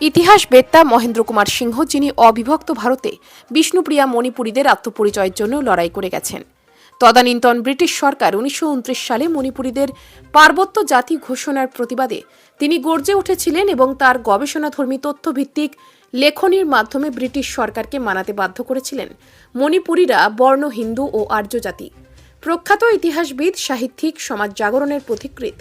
ইতিহাসবেত্তা মহেন্দ্র কুমার সিংহ, যিনি অবিভক্ত ভারতে বিষ্ণুপ্রিয়া মণিপুরীদের আত্মপরিচয়ের জন্য লড়াই করে গেছেন। তদানীন্তন ব্রিটিশ সরকার উনিশশো উনত্রিশ সালে মণিপুরীদের পার্বত্য জাতি ঘোষণার প্রতিবাদে তিনি গর্জে উঠেছিলেন এবং তার গবেষণাধর্মী তথ্যভিত্তিক লেখনীর মাধ্যমে ব্রিটিশ সরকারকে মানাতে বাধ্য করেছিলেন মণিপুরীরা বর্ণ, হিন্দু ও আর্য জাতি। প্রখ্যাত ইতিহাসবিদ, সাহিত্যিক, সমাজ জাগরণের পথিকৃৎ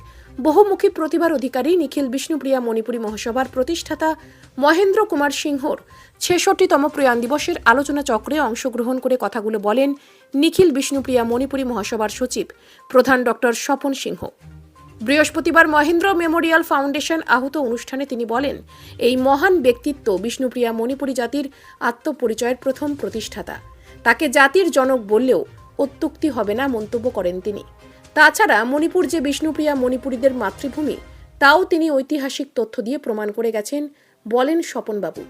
বহুমুখী প্রতিভার অধিকারী নিখিল বিষ্ণুপ্রিয়া মণিপুরী মহাসভার প্রতিষ্ঠাতা মহেন্দ্র কুমার সিংহর ছেষট্টিতম প্রয়াণ দিবসের আলোচনা চক্রে অংশগ্রহণ করে কথাগুলো বলেন নিখিল বিষ্ণুপ্রিয়া মণিপুরী মহাসভার সচিব প্রধান ডক্টর স্বপন সিংহ। বৃহস্পতিবার মহেন্দ্র মেমোরিয়াল ফাউন্ডেশন আহত অনুষ্ঠানে তিনি বলেন, এই মহান ব্যক্তিত্ব বিষ্ণুপ্রিয়া মণিপুরী জাতির আত্মপরিচয়ের প্রথম প্রতিষ্ঠাতা। তাকে জাতির জনক বললেও অত্যুক্তি হবে না মন্তব্য করেন তিনি। তাছাড়া মণিপুর যে বিষ্ণুপ্রিয়া মণিপুরীদের মাতৃভূমি, তাও তিনি ঐতিহাসিক তথ্য দিয়ে প্রমাণ করে গেছেন, বলেন স্বপনবাবু।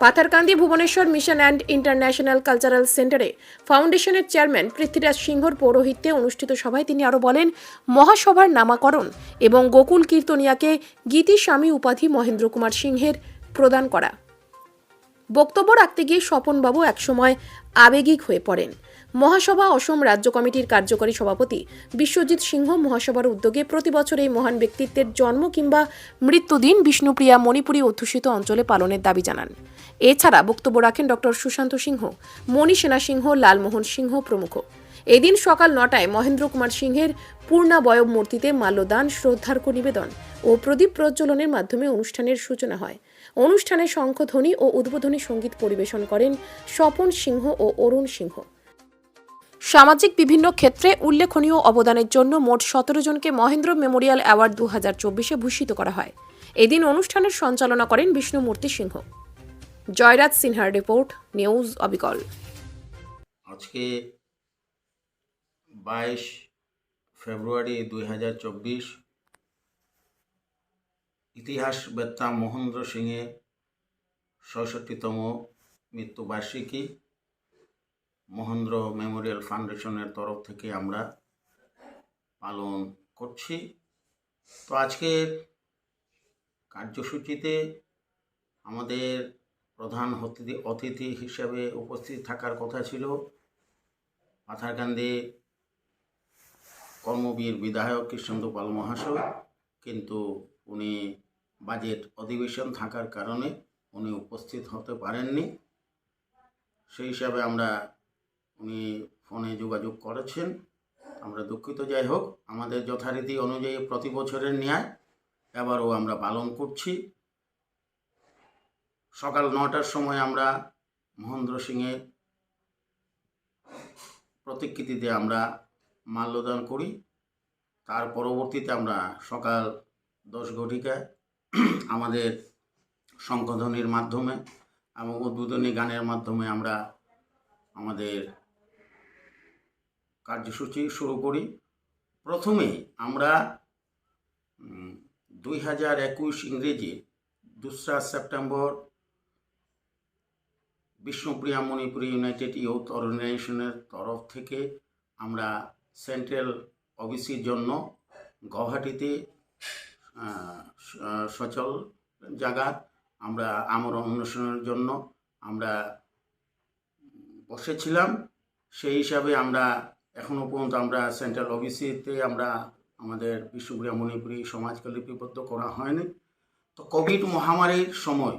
Patharkandi Bhubaneswar mission and international cultural সেন্টারে ফাউন্ডেশনের চেয়ারম্যান পৃথ্বীরাজ সিংহর পৌরোহিত্যে অনুষ্ঠিত সভায় তিনি আরও বলেন, মহাসভার নামাকরণ এবং গোকুল কীর্তনিয়াকে গীতি স্বামী উপাধি মহেন্দ্র কুমার সিংহের প্রদান করা। বক্তব্য রাখতে গিয়ে স্বপনবাবু একসময় আবেগিক হয়ে পড়েন। মহাসভা অসম রাজ্য কমিটির কার্যকরী সভাপতি বিশ্বজিৎ সিংহ মহাসভার উদ্যোগে প্রতি বছর এই মহান ব্যক্তিত্বের জন্ম কিংবা মৃত্যুদিন বিষ্ণুপ্রিয়া মণিপুরী অধ্যুষিত অঞ্চলে পালনের দাবি জানান। এছাড়া বক্তব্য রাখেন ডক্টর সুশান্ত সিংহ মণি সেনা সিংহ, লালমোহন সিংহ প্রমুখ। এদিন সকাল নটায় মহেন্দ্র কুমার সিংহের পূর্ণাবয়ব মূর্তিতে মাল্যদান, শ্রদ্ধার্ঘ্য নিবেদন ও প্রদীপ প্রজ্বলনের মাধ্যমে অনুষ্ঠানের সূচনা হয়। অনুষ্ঠানে শঙ্খধ্বনি ও উদ্বোধনী সংগীত পরিবেশন করেন স্বপন সিংহ ও অরুণ সিংহ। সামাজিক বিভিন্ন ক্ষেত্রে উল্লেখনীয় অবদানের জন্য মোট সতেরো জনকে মহেন্দ্র মেমোরিয়াল অ্যাওয়ার্ড দু হাজার চব্বিশে ভূষিত করা হয়। এদিন অনুষ্ঠানের সঞ্চালনা করেন বিষ্ণুমূর্তি সিংহ। জয়রাজ সিনহার রিপোর্ট, নিউজ অবিকল। আজকে বাইশ ফেব্রুয়ারি দুই হাজার চব্বিশ ইতিহাসবেত্তা মহেন্দ্র সিংয়ের ছয়ষট্টিতম মৃত্যুবার্ষিকী। মহেন্দ্র মেমোরিয়াল ফাউন্ডেশনের তরফ থেকে আমরা পালন করছি। তো আজকের কার্যসূচিতে আমাদের প্রধান অতিথি অতিথি হিসাবে উপস্থিত থাকার কথা ছিল পাথারকান্দি কর্মবীর বিধায়ক কৃষ্ণেন্দু পাল মহাশয়। কিন্তু উনি বাজেট অধিবেশন থাকার কারণে উনি উপস্থিত হতে পারেননি। সেই হিসাবে আমরা উনি ফোনে যোগাযোগ করেছেন। আমরা দুঃখিত, যাই হোক। আমাদের যথারীতি অনুযায়ী প্রতি বছরের ন্যায় এবারও আমরা পালন করছি। সকাল নটার সময় আমরা মহেন্দ্র সিংয়ের প্রতিকৃতিতে আমরা মাল্যদান করি। তার পরবর্তীতে আমরা সকাল দশ ঘটিকায় আমাদের শঙ্খধ্বনির মাধ্যমে এবং উদ্বোধনী গানের মাধ্যমে আমরা আমাদের কার্যসূচি শুরু করি। প্রথমে আমরা দুই হাজার একুশ ইংরেজি দোসরা September Bishnupriya Manipuri united youth অর্গানাইজেশনের তরফ থেকে আমরা সেন্ট্রাল অফিসের জন্য গৌহাটিতে সচল জায়গা আমরা আমার অনুষ্ঠানের জন্য আমরা বসেছিলাম। সেই হিসাবে আমরা এখনও পর্যন্ত আমরা সেন্ট্রাল অফিসেতে আমরা আমাদের বিষ্ণুপ্রিয়া মণিপুরী সমাজকে লিপিবদ্ধ করা হয়নি। তো কোভিড মহামারীর সময়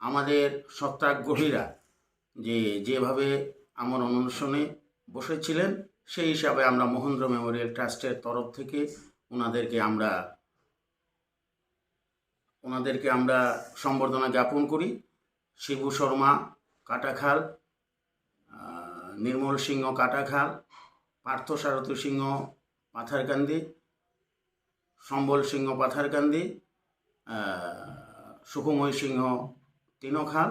আমাদের সত্যাগ্রহীরা যে যেভাবে আমার অনুষ্ঠানে বসেছিলেন, সেই হিসাবে আমরা মহেন্দ্র মেমোরিয়াল ট্রাস্টের তরফ থেকে ওনাদেরকে আমরা ওনাদেরকে আমরা সম্বর্ধনা জ্ঞাপন করি। শিবু শর্মা, কাটাখাল নির্মল সিংহ কাটাখাল পার্থ সারথী সিংহ পাথারকান্দি, সম্বল সিংহ পাথারকান্দি সুখময় সিংহ তিনখাল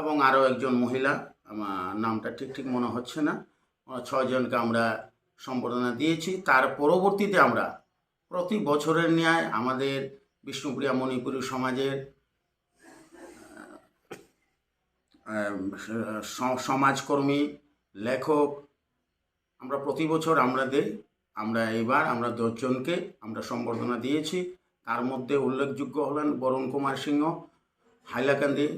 এবং আরও একজন মহিলা। আমার নামটা ঠিক ঠিক মনে হচ্ছে না। ছয়জনকে আমরা সম্বর্ধনা দিয়েছি। তার পরবর্তীতে আমরা প্রতি বছরের ন্যায় আমাদের বিষ্ণুপ্রিয়া মণিপুরী সমাজের সমাজকর্মী, লেখক আমরা প্রতি বছর আমরা দেই, আমরা এবার আমরা দশজনকে আমরা সম্বর্ধনা দিয়েছি। তার মধ্যে উল্লেখযোগ্য হলেন বরুণ কুমার সিংহ, হাইলাকান্দি